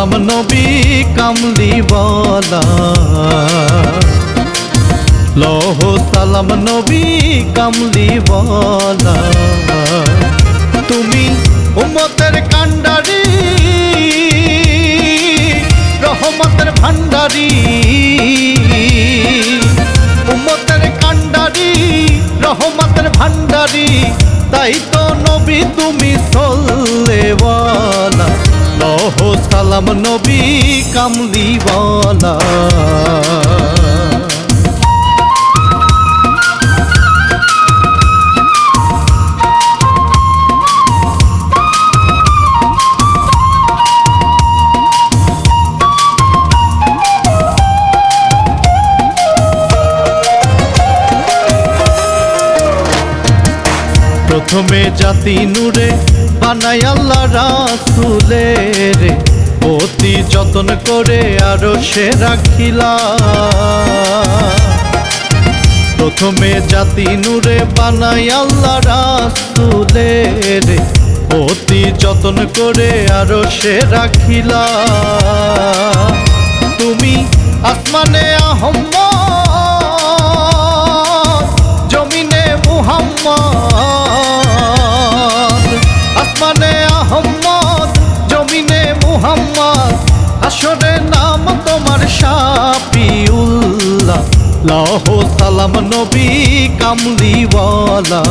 সালাম নবী কামলি বলা। লহ সালাম নবী কামলি বলা। তুমি উম্মতের কান্ডারি রহমতের ভান্ডারি উম্মতের কান্ডারি রহমতের ভান্ডারি তাই তো নবী তুমি সল্লেওয়ালা। লহ সালাম নবী কামলিওয়ালা। প্রথমে জাতি নূরে বানাই আল্লাহ রাসুলের। অতি যতন করে আরও সে রাখিলা। প্রথমে জাতি নূরে বানাই আল্লাহ রাসুলের। অতি যতন করে আরও সে রাখিলা। লাহ সালাম নবী কামলিওয়ালা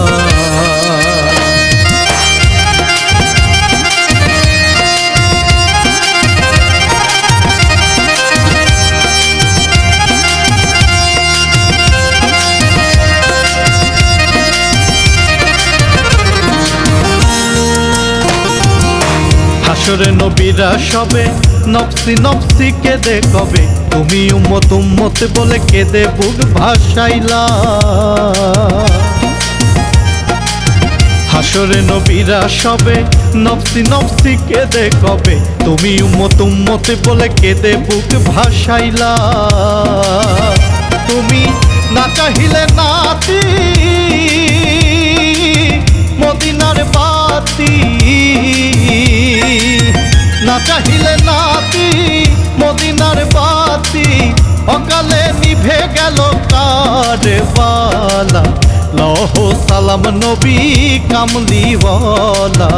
হাসরে নবীরা সবে নফসি নফসি কেঁদে কবে? তুমি উম্মত উম্মত বলে কেঁদে বুক ভাসাইলা। হাসরে নবীরা সবে নফসি নফসি কেঁদে কবে? তুমি উম্মত উম্মত বলে কেঁদে বুক ভাসাইলা। তুমি না চাহিলে নাতি, মদিনার বাতি। না চাহিলে অকালে নিভে গেল কারবালা। লহ সালাম নবী কামলিওয়ালা।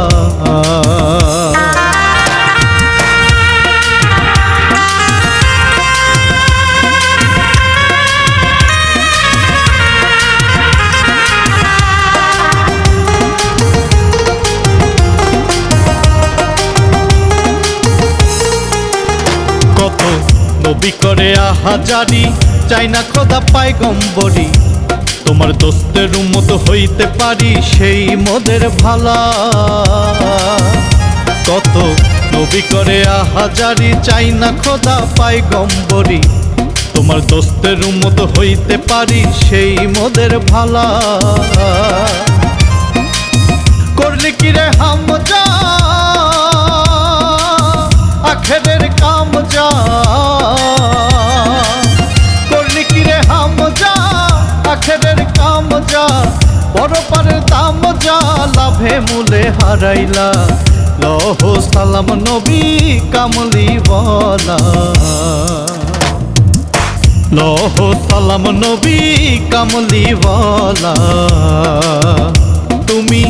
নবী করে আহাজারি চাই না খোদা পায় গম্বরি তোমার দোস্তের উন্মত হইতে পারি সেই মোদের ভালা। কত নবী করে আহাজারি চাই না খোদা পায় গম্বরি তোমার দোস্তের উন্মত হইতে পারি সেই মোদের ভালা। লাভে মূলে হারাইলা। লহ সালাম নবী, কামলি বলা। লহ সালাম নবী, কামলি বলা। তুমি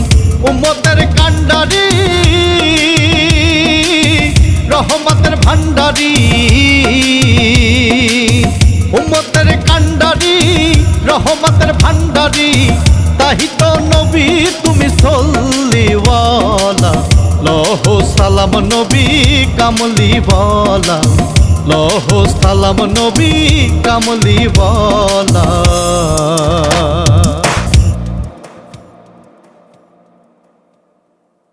উম্মতের কান্ডারি রহমতের ভান্ডারি উম্মতের কান্ডারি রহমতের ভান্ডারি তাহিত নবী সল্লিওয়ালা লহ সালাম নবী কামলিওয়ালা। লহ সালাম নবী কামলি বলা